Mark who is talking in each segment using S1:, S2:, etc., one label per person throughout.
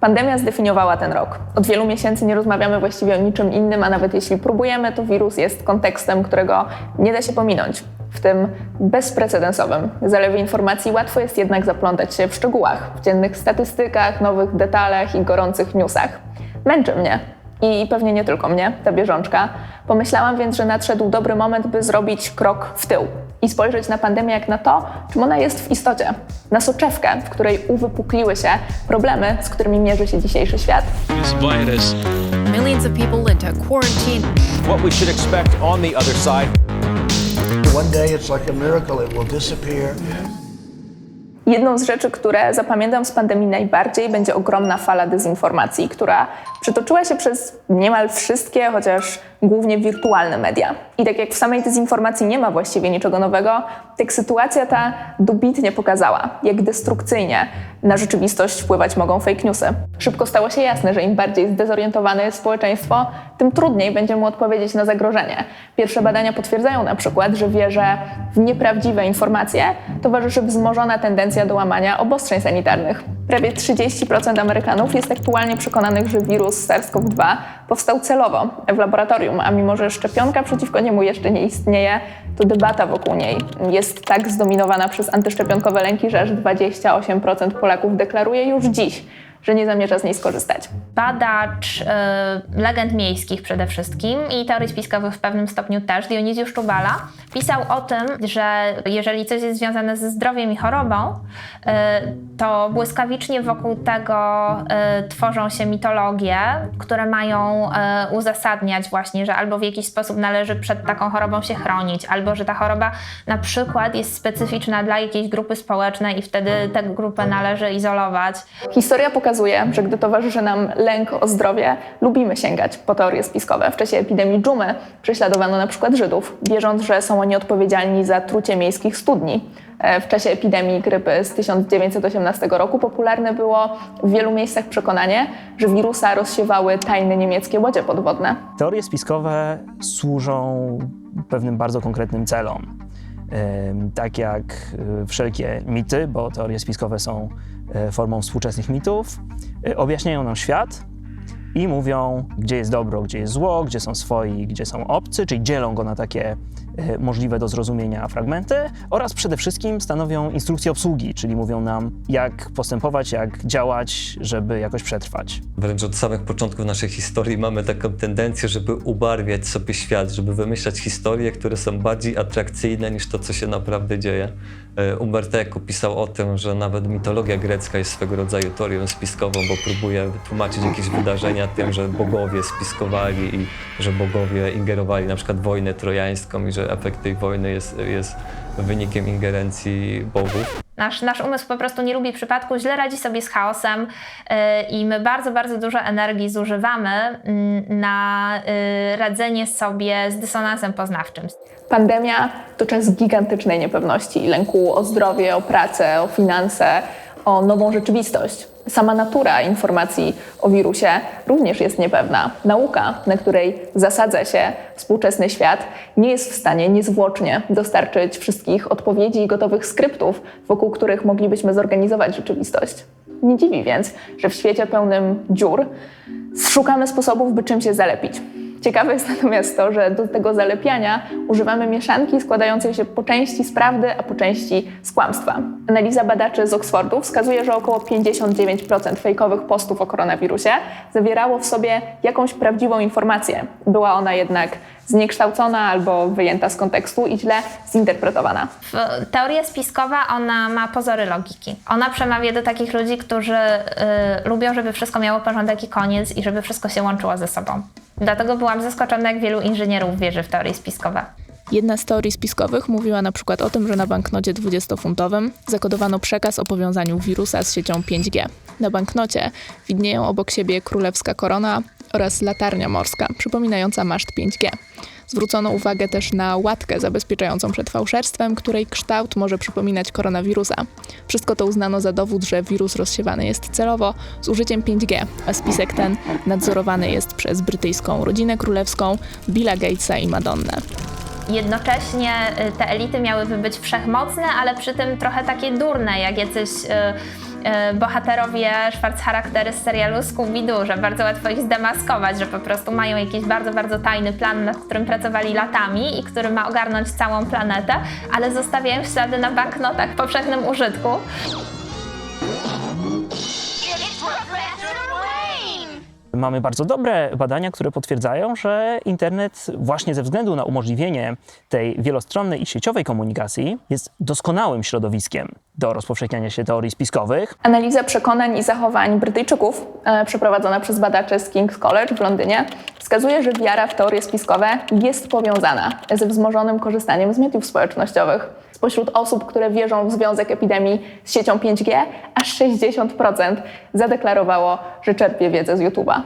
S1: Pandemia zdefiniowała ten rok. Od wielu miesięcy nie rozmawiamy właściwie o niczym innym, a nawet jeśli próbujemy, to wirus jest kontekstem, którego nie da się pominąć. W tym bezprecedensowym zalewie informacji łatwo jest jednak zaplątać się w szczegółach, w dziennych statystykach, nowych detalach i gorących newsach. Męczy mnie. I pewnie nie tylko mnie, ta bieżączka. Pomyślałam więc, że nadszedł dobry moment, by zrobić krok w tył i spojrzeć na pandemię jak na to, czym ona jest w istocie. Na soczewkę, w której uwypukliły się problemy, z którymi mierzy się dzisiejszy świat.
S2: this virus.
S3: Millions of people into quarantine.
S4: what we should expect on the other side.
S5: One day it's like a miracle, it will disappear.
S1: Jedną z rzeczy, które zapamiętam z pandemii najbardziej, będzie ogromna fala dezinformacji, która przetoczyła się przez niemal wszystkie, chociaż głównie wirtualne media. I tak jak w samej dezinformacji nie ma właściwie niczego nowego, tak sytuacja ta dobitnie pokazała, jak destrukcyjnie na rzeczywistość wpływać mogą fake newsy. Szybko stało się jasne, że im bardziej zdezorientowane jest społeczeństwo, tym trudniej będzie mu odpowiedzieć na zagrożenie. Pierwsze badania potwierdzają na przykład, że wierzę w nieprawdziwe informacje towarzyszy wzmożona tendencja do łamania obostrzeń sanitarnych. Prawie 30% Amerykanów jest aktualnie przekonanych, że wirus SARS-CoV-2 powstał celowo w laboratorium, a mimo że szczepionka przeciwko niemu jeszcze nie istnieje, to debata wokół niej jest tak zdominowana przez antyszczepionkowe lęki, że aż 28% Polaków deklaruje już dziś, że nie zamierza z niej skorzystać.
S6: badacz y, legend miejskich przede wszystkim i teorii spiskowych w pewnym stopniu też, Dionizjusz Czubala, pisał o tym, że jeżeli coś jest związane ze zdrowiem i chorobą, y, to błyskawicznie wokół tego y, tworzą się mitologie, które mają y, uzasadniać właśnie, że albo w jakiś sposób należy przed taką chorobą się chronić, albo że ta choroba na przykład jest specyficzna dla jakiejś grupy społecznej i wtedy tę grupę należy izolować.
S1: Historia pokazuje, że gdy towarzyszy nam lęk o zdrowie, lubimy sięgać po teorie spiskowe. W czasie epidemii dżumy prześladowano na przykład Żydów, wierząc, że są oni odpowiedzialni za trucie miejskich studni. E, W czasie epidemii grypy z 1918 roku popularne było w wielu miejscach przekonanie, że wirusa rozsiewały tajne niemieckie łodzie podwodne.
S7: Teorie spiskowe służą pewnym bardzo konkretnym celom. Tak jak y, wszelkie mity, bo teorie spiskowe są formą współczesnych mitów, y, objaśniają nam świat i mówią, gdzie jest dobro, gdzie jest zło, gdzie są swoi, gdzie są obcy, czyli dzielą go na takie y, możliwe do zrozumienia fragmenty oraz przede wszystkim stanowią instrukcję obsługi, czyli mówią nam, jak postępować, jak działać, żeby jakoś przetrwać.
S8: Wręcz od samych początków naszej historii mamy taką tendencję, żeby ubarwiać sobie świat, żeby wymyślać historie, które są bardziej atrakcyjne niż to, co się naprawdę dzieje. E, Umberto Eco pisał o tym, że nawet mitologia grecka jest swego rodzaju teorią spiskową, bo próbuje wytłumaczyć jakieś wydarzenia tym, że bogowie spiskowali i że bogowie ingerowali na przykład wojnę trojańską i że efekt tej wojny jest, jest wynikiem ingerencji bogów.
S6: Nasz, nasz umysł po prostu nie lubi przypadku, źle radzi sobie z chaosem yy, i my bardzo, bardzo dużo energii zużywamy mm, na yy, radzenie sobie z dysonansem poznawczym.
S1: Pandemia to czas gigantycznej niepewności i lęku o zdrowie, o pracę, o finanse, o nową rzeczywistość. Sama natura informacji o wirusie również jest niepewna. Nauka, na której zasadza się współczesny świat, nie jest w stanie niezwłocznie dostarczyć wszystkich odpowiedzi i gotowych skryptów, wokół których moglibyśmy zorganizować rzeczywistość. Nie dziwi więc, że w świecie pełnym dziur szukamy sposobów, by czym się zalepić. Ciekawe jest natomiast to, że do tego zalepiania używamy mieszanki składającej się po części z prawdy, a po części z kłamstwa. Analiza badaczy z Oxfordu wskazuje, że około 59% fejkowych postów o koronawirusie zawierało w sobie jakąś prawdziwą informację. Była ona jednak zniekształcona albo wyjęta z kontekstu i źle zinterpretowana.
S6: Teoria spiskowa, ona ma pozory logiki. Ona przemawia do takich ludzi, którzy y, lubią, żeby wszystko miało porządek i koniec i żeby wszystko się łączyło ze sobą. Dlatego byłam zaskoczona, jak wielu inżynierów wierzy w teorie spiskowe.
S9: Jedna z teorii spiskowych mówiła na przykład o tym, że na banknocie 20-funtowym zakodowano przekaz o powiązaniu wirusa z siecią 5G. Na banknocie widnieją obok siebie królewska korona oraz latarnia morska, przypominająca maszt 5G. Zwrócono uwagę też na łatkę zabezpieczającą przed fałszerstwem, której kształt może przypominać koronawirusa. Wszystko to uznano za dowód, że wirus rozsiewany jest celowo z użyciem 5G, a spisek ten nadzorowany jest przez brytyjską rodzinę królewską, Billa Gatesa i Madonnę.
S6: Jednocześnie y, te elity miałyby być wszechmocne, ale przy tym trochę takie durne, jak jacyś y, e, bohaterowie Schwarz charaktery z serialu Scooby-Doo, że bardzo łatwo ich zdemaskować, że po prostu mają jakiś bardzo, bardzo tajny plan, nad którym pracowali latami i który ma ogarnąć całą planetę, ale zostawiają ślady na banknotach w powszechnym użytku.
S7: Mamy bardzo dobre badania, które potwierdzają, że internet właśnie ze względu na umożliwienie tej wielostronnej i sieciowej komunikacji jest doskonałym środowiskiem do rozpowszechniania się teorii spiskowych.
S1: Analiza przekonań i zachowań Brytyjczyków, e, przeprowadzona przez badaczy z King's College w Londynie, wskazuje, że wiara w teorie spiskowe jest powiązana ze wzmożonym korzystaniem z mediów społecznościowych. Spośród osób, które wierzą w związek epidemii z siecią 5G, aż 60% zadeklarowało, że czerpie wiedzę z YouTube'a.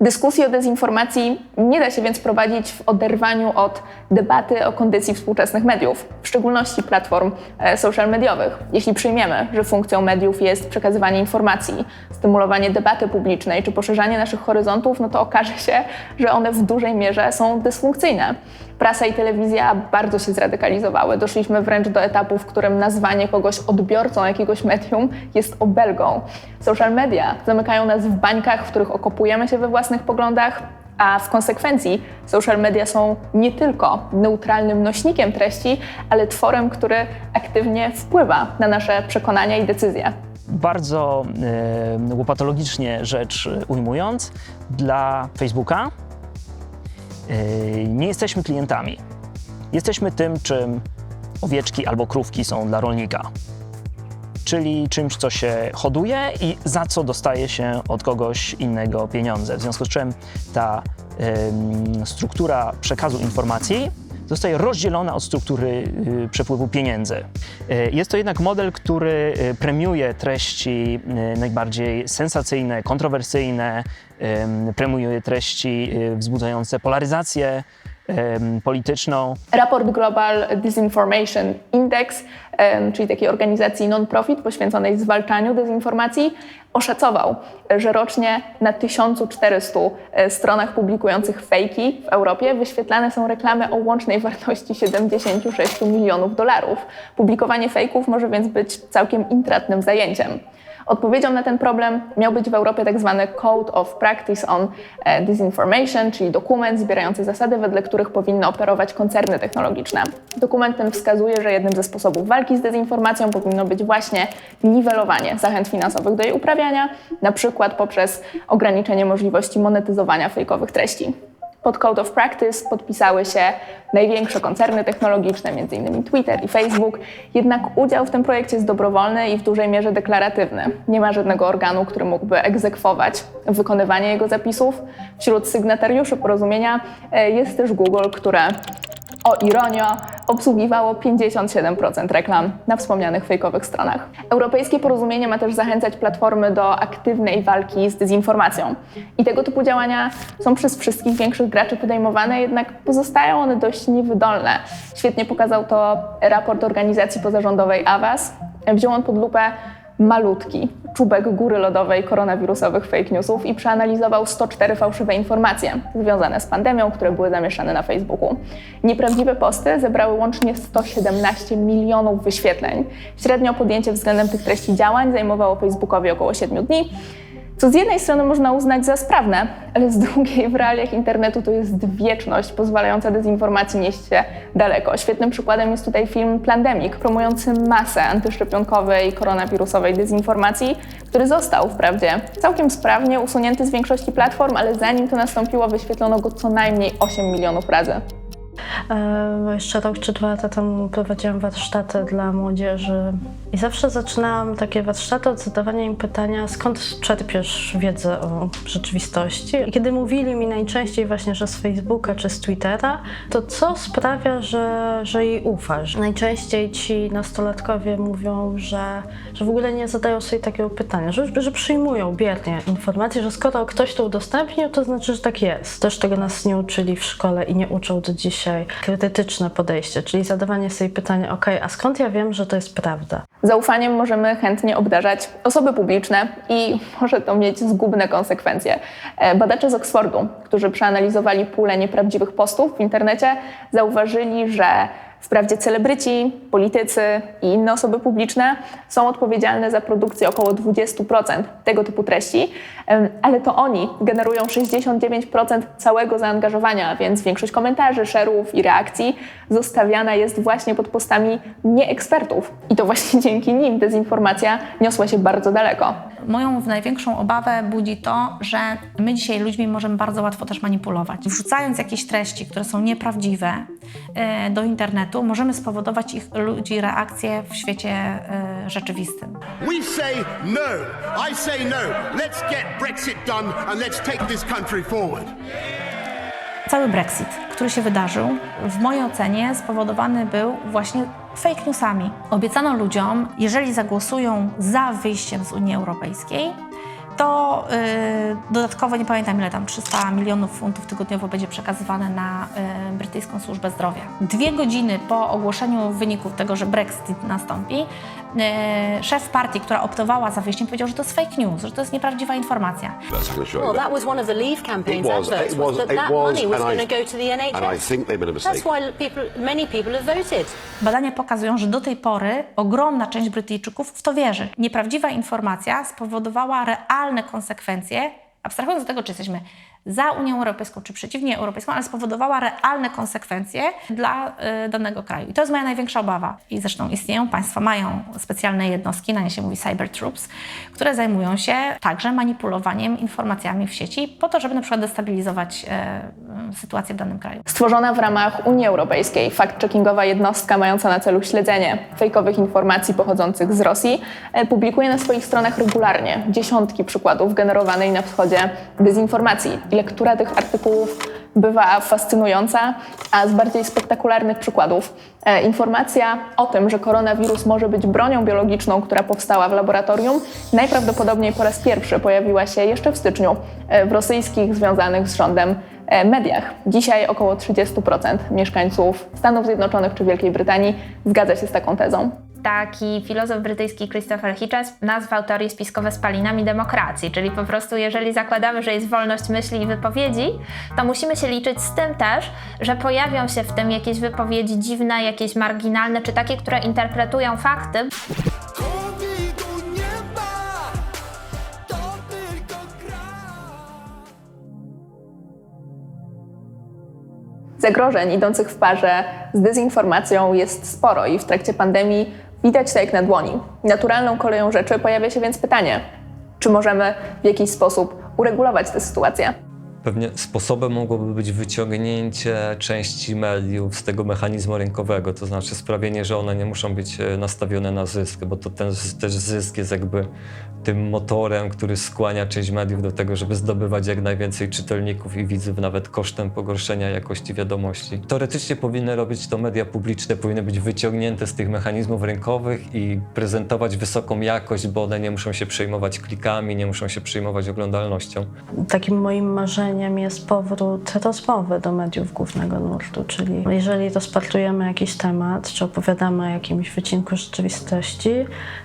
S1: Dyskusji o dezinformacji nie da się więc prowadzić w oderwaniu od debaty o kondycji współczesnych mediów, w szczególności platform e, social mediowych. Jeśli przyjmiemy, że funkcją mediów jest przekazywanie informacji, stymulowanie debaty publicznej czy poszerzanie naszych horyzontów, no to okaże się, że one w dużej mierze są dysfunkcyjne. Prasa i telewizja bardzo się zradykalizowały. Doszliśmy wręcz do etapu, w którym nazwanie kogoś odbiorcą jakiegoś medium jest obelgą. Social media zamykają nas w bańkach, w których okopujemy się we własnych poglądach, a w konsekwencji social media są nie tylko neutralnym nośnikiem treści, ale tworem, który aktywnie wpływa na nasze przekonania i decyzje.
S7: Bardzo e, łopatologicznie rzecz ujmując, dla Facebooka nie jesteśmy klientami. Jesteśmy tym, czym owieczki albo krówki są dla rolnika. Czyli czymś, co się hoduje i za co dostaje się od kogoś innego pieniądze. W związku z czym ta struktura przekazu informacji zostaje rozdzielona od struktury y, przepływu pieniędzy. Y, Jest to jednak model, który y, premiuje treści najbardziej sensacyjne, kontrowersyjne, premiuje treści wzbudzające polaryzację polityczną.
S1: Raport Global Disinformation Index, czyli takiej organizacji non-profit poświęconej zwalczaniu dezinformacji, oszacował, że rocznie na 1400 e, stronach publikujących fejki w Europie wyświetlane są reklamy o łącznej wartości 76 milionów dolarów. Publikowanie fejków może więc być całkiem intratnym zajęciem. Odpowiedzią na ten problem miał być w Europie tak zwany Code of Practice on e, Disinformation, czyli dokument zbierający zasady, wedle których powinny operować koncerny technologiczne. Dokument ten wskazuje, że jednym ze sposobów walki z dezinformacją powinno być właśnie niwelowanie zachęt finansowych do jej uprawiania, na przykład poprzez ograniczenie możliwości monetyzowania fejkowych treści. Pod Code of Practice podpisały się największe koncerny technologiczne, m.in. Twitter i Facebook. Jednak udział w tym projekcie jest dobrowolny i w dużej mierze deklaratywny. Nie ma żadnego organu, który mógłby egzekwować wykonywanie jego zapisów. Wśród sygnatariuszy porozumienia e, jest też Google, które o ironio, obsługiwało 57% reklam na wspomnianych fejkowych stronach. Europejskie porozumienie ma też zachęcać platformy do aktywnej walki z dezinformacją. I tego typu działania są przez wszystkich większych graczy podejmowane, jednak pozostają one dość niewydolne. Świetnie pokazał to raport organizacji pozarządowej AWAS. Wziął on pod lupę malutki czubek góry lodowej koronawirusowych fake newsów i przeanalizował 104 fałszywe informacje związane z pandemią, które były zamieszczane na Facebooku. Nieprawdziwe posty zebrały łącznie 117 milionów wyświetleń. Średnio podjęcie względem tych treści działań zajmowało Facebookowi około 7 dni. Co z jednej strony można uznać za sprawne, ale z drugiej w realiach internetu to jest wieczność pozwalająca dezinformacji nieść się daleko. Świetnym przykładem jest tutaj film Plandemic, promujący masę antyszczepionkowej, koronawirusowej dezinformacji, który został wprawdzie całkiem sprawnie usunięty z większości platform, ale zanim to nastąpiło, wyświetlono go co najmniej 8 milionów razy.
S2: E, Bo jeszcze rok czy dwa lata temu prowadziłam warsztaty dla młodzieży i zawsze zaczynałam takie warsztaty od zadawania im pytania, skąd czerpiesz wiedzę o rzeczywistości. I kiedy mówili mi najczęściej właśnie, że z Facebooka czy z Twittera, to co sprawia, że, że jej ufasz? Najczęściej ci nastolatkowie mówią, że, że w ogóle nie zadają sobie takiego pytania, że, że przyjmują biernie informacje, że skoro ktoś to udostępnił, to znaczy, że tak jest. Też tego nas nie uczyli w szkole i nie uczą do dzisiaj. Krytyczne podejście, czyli zadawanie sobie pytania, ok, a skąd ja wiem, że to jest prawda?
S1: Zaufaniem możemy chętnie obdarzać osoby publiczne i może to mieć zgubne konsekwencje. E, Badacze z Oxfordu, którzy przeanalizowali pulę nieprawdziwych postów w internecie, zauważyli, że Wprawdzie celebryci, politycy i inne osoby publiczne są odpowiedzialne za produkcję około 20% tego typu treści, ale to oni generują 69% całego zaangażowania, więc większość komentarzy, szerów i reakcji zostawiana jest właśnie pod postami nieekspertów. I to właśnie dzięki nim dezinformacja niosła się bardzo daleko.
S10: Moją największą obawę budzi to, że my dzisiaj ludźmi możemy bardzo łatwo też manipulować. Wrzucając jakieś treści, które są nieprawdziwe e, do internetu, możemy spowodować ich ludzi reakcję w świecie e, rzeczywistym.
S11: We say no. I say no. Let's get Brexit done and let's take this country forward.
S10: Cały Brexit, który się wydarzył, w mojej ocenie spowodowany był właśnie fake newsami. Obiecano ludziom, jeżeli zagłosują za wyjściem z Unii Europejskiej, to yy, dodatkowo, nie pamiętam ile tam, 300 milionów funtów tygodniowo będzie przekazywane na yy, brytyjską służbę zdrowia. Dwie godziny po ogłoszeniu wyników tego, że Brexit nastąpi, szef partii, która optowała za wyjściem, powiedział, że to jest fake news, że to jest nieprawdziwa informacja.
S12: Well, that was one of the Leave campaign's
S11: was,
S12: adverts,
S11: was,
S12: that that
S11: was,
S12: money was going to go to the NHS.
S11: And I think they made a mistake.
S12: That's why people, many people have voted.
S10: Badania pokazują, że do tej pory ogromna część Brytyjczyków w to wierzy. Nieprawdziwa informacja spowodowała realne konsekwencje, abstrahując od tego, czy jesteśmy za Unią Europejską, czy przeciwnie Europejską, ale spowodowała realne konsekwencje dla y, danego kraju. I to jest moja największa obawa. I zresztą istnieją, państwa mają specjalne jednostki, na nie się mówi cyber troops, które zajmują się także manipulowaniem informacjami w sieci po to, żeby na przykład destabilizować y, y, sytuację w danym kraju.
S1: Stworzona w ramach Unii Europejskiej fact-checkingowa jednostka mająca na celu śledzenie fejkowych informacji pochodzących z Rosji e, publikuje na swoich stronach regularnie dziesiątki przykładów generowanej na wschodzie dezinformacji. Lektura tych artykułów bywa fascynująca, a z bardziej spektakularnych przykładów e, informacja o tym, że koronawirus może być bronią biologiczną, która powstała w laboratorium, najprawdopodobniej po raz pierwszy pojawiła się jeszcze w styczniu e, w rosyjskich związanych z rządem e, mediach. Dzisiaj około 30% mieszkańców Stanów Zjednoczonych czy Wielkiej Brytanii zgadza się z taką tezą.
S6: Taki filozof brytyjski Christopher Hitchens nazwał teorie spiskowe spalinami demokracji, czyli po prostu jeżeli zakładamy, że jest wolność myśli i wypowiedzi, to musimy się liczyć z tym też, że pojawią się w tym jakieś wypowiedzi dziwne, jakieś marginalne, czy takie, które interpretują fakty,
S1: Zagrożeń idących w parze z dezinformacją jest sporo i w trakcie pandemii widać to jak na dłoni. Naturalną koleją rzeczy pojawia się więc pytanie, czy możemy w jakiś sposób uregulować tę sytuację?
S8: Pewnie sposobem mogłoby być wyciągnięcie części mediów z tego mechanizmu rynkowego, to znaczy sprawienie, że one nie muszą być e, nastawione na zysk, bo to ten też zysk jest jakby tym motorem, który skłania część mediów do tego, żeby zdobywać jak najwięcej czytelników i widzów, nawet kosztem pogorszenia jakości wiadomości. Teoretycznie powinny robić to media publiczne, powinny być wyciągnięte z tych mechanizmów rynkowych i prezentować wysoką jakość, bo one nie muszą się przejmować klikami, nie muszą się przejmować oglądalnością.
S2: Takim moim marzeniem jest powrót rozmowy do mediów głównego nurtu, czyli jeżeli rozpatrujemy jakiś temat, czy opowiadamy o jakimś wycinku rzeczywistości,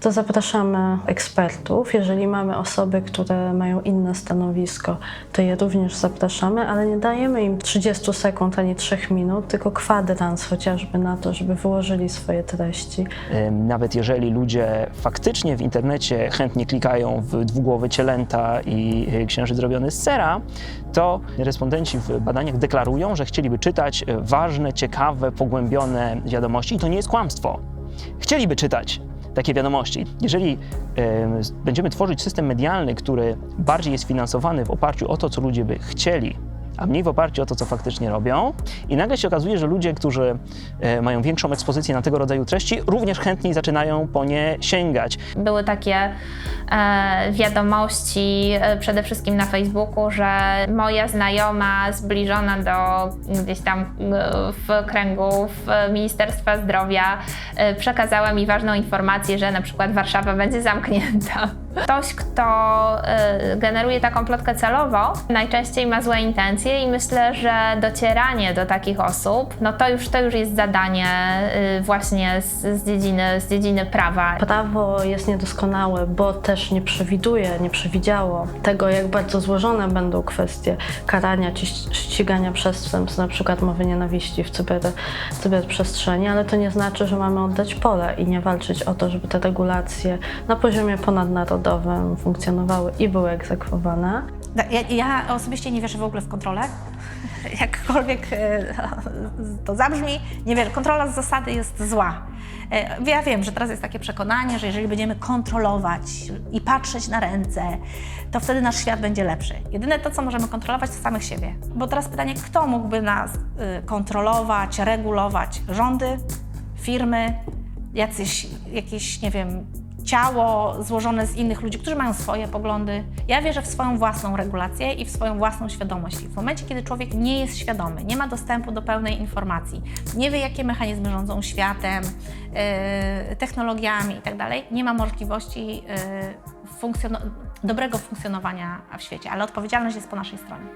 S2: to zapraszamy ekspertów. Jeżeli mamy osoby, które mają inne stanowisko, to je również zapraszamy, ale nie dajemy im 30 sekund ani 3 minut, tylko kwadrans chociażby na to, żeby wyłożyli swoje treści.
S7: Nawet jeżeli ludzie faktycznie w internecie chętnie klikają w dwugłowy cielęta i y, księżyc zrobiony z cera, to respondenci w badaniach deklarują, że chcieliby czytać y, ważne, ciekawe, pogłębione wiadomości i to nie jest kłamstwo. Chcieliby czytać takie wiadomości. Jeżeli ym, będziemy tworzyć system medialny, który bardziej jest finansowany w oparciu o to, co ludzie by chcieli, a mniej w oparciu o to, co faktycznie robią. I nagle się okazuje, że ludzie, którzy e, mają większą ekspozycję na tego rodzaju treści, również chętniej zaczynają po nie sięgać.
S6: Były takie e, wiadomości e, przede wszystkim na Facebooku, że moja znajoma zbliżona do gdzieś tam e, w kręgów e, Ministerstwa Zdrowia e, przekazała mi ważną informację, że na przykład Warszawa będzie zamknięta. Ktoś, kto y, generuje taką plotkę celowo, najczęściej ma złe intencje i myślę, że docieranie do takich osób, no to już, to już jest zadanie y, właśnie z, z, dziedziny, z dziedziny prawa.
S2: Prawo jest niedoskonałe, bo też nie przewiduje, nie przewidziało tego, jak bardzo złożone będą kwestie karania czy ścigania przestępstw, na przykład mowy nienawiści w cyber, cyberprzestrzeni, ale to nie znaczy, że mamy oddać pole i nie walczyć o to, żeby te regulacje na poziomie ponadnarodowym funkcjonowały i były egzekwowane.
S10: Ja, ja osobiście nie wierzę w ogóle w kontrolę. Jakkolwiek e, to zabrzmi, nie wierzę. Kontrola z zasady jest zła. E, Ja wiem, że teraz jest takie przekonanie, że jeżeli będziemy kontrolować i patrzeć na ręce, to wtedy nasz świat będzie lepszy. Jedyne to, co możemy kontrolować, to samych siebie. Bo teraz pytanie, kto mógłby nas y, kontrolować, regulować? Rządy, firmy, jacyś, jakieś, nie wiem, ciało złożone z innych ludzi, którzy mają swoje poglądy. Ja wierzę w swoją własną regulację i w swoją własną świadomość. W momencie, kiedy człowiek nie jest świadomy, nie ma dostępu do pełnej informacji, nie wie, jakie mechanizmy rządzą światem, yy, technologiami itd., nie ma możliwości yy, funkcjono- dobrego funkcjonowania w świecie, ale odpowiedzialność jest po naszej stronie.